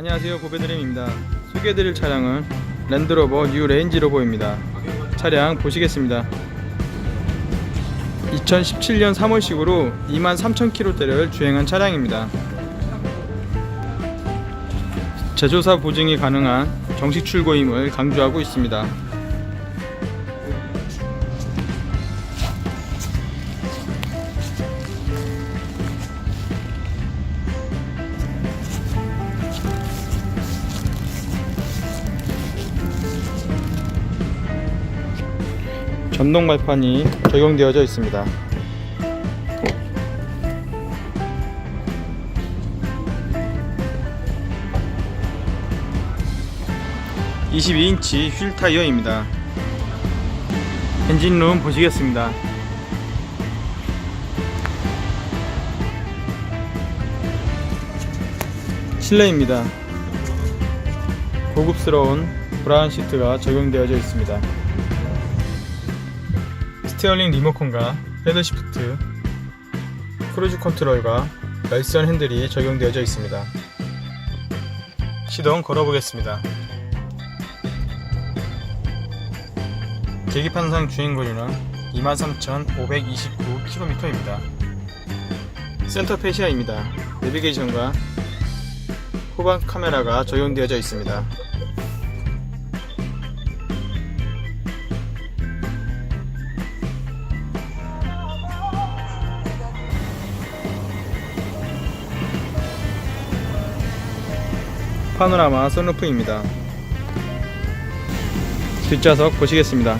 안녕하세요 보배드림입니다. 소개해드릴 차량은 랜드로버 뉴 레인지로버입니다. 차량 보시겠습니다. 2017년 3월식으로 23,000km대를 주행한 차량입니다. 제조사 보증이 가능한 정식 출고임을 강조하고 있습니다 전동 발판이 적용되어져 있습니다. (22인치) 휠 타이어입니다. 엔진룸 보시겠습니다. 실내입니다. 고급스러운 브라운 시트가 적용되어져 있습니다 스티어링 리모컨과 헤드 시프트, 크루즈 컨트롤과 열선 핸들이 적용되어져 있습니다. 시동 걸어보겠습니다. 계기판상 주행거리는 23,529km입니다. 센터 페시아입니다. 내비게이션과 후방 카메라가 적용되어져 있습니다. 파노라마 선루프입니다. 뒷좌석 보시겠습니다.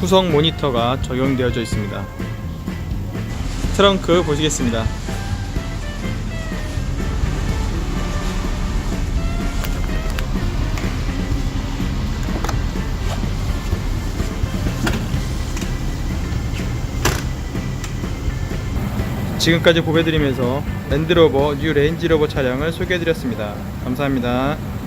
후성 모니터가 적용되어져 있습니다. 트렁크 보시겠습니다. 지금까지 보배드리면서 랜드로버 뉴 레인지로버 차량을 소개해드렸습니다. 감사합니다.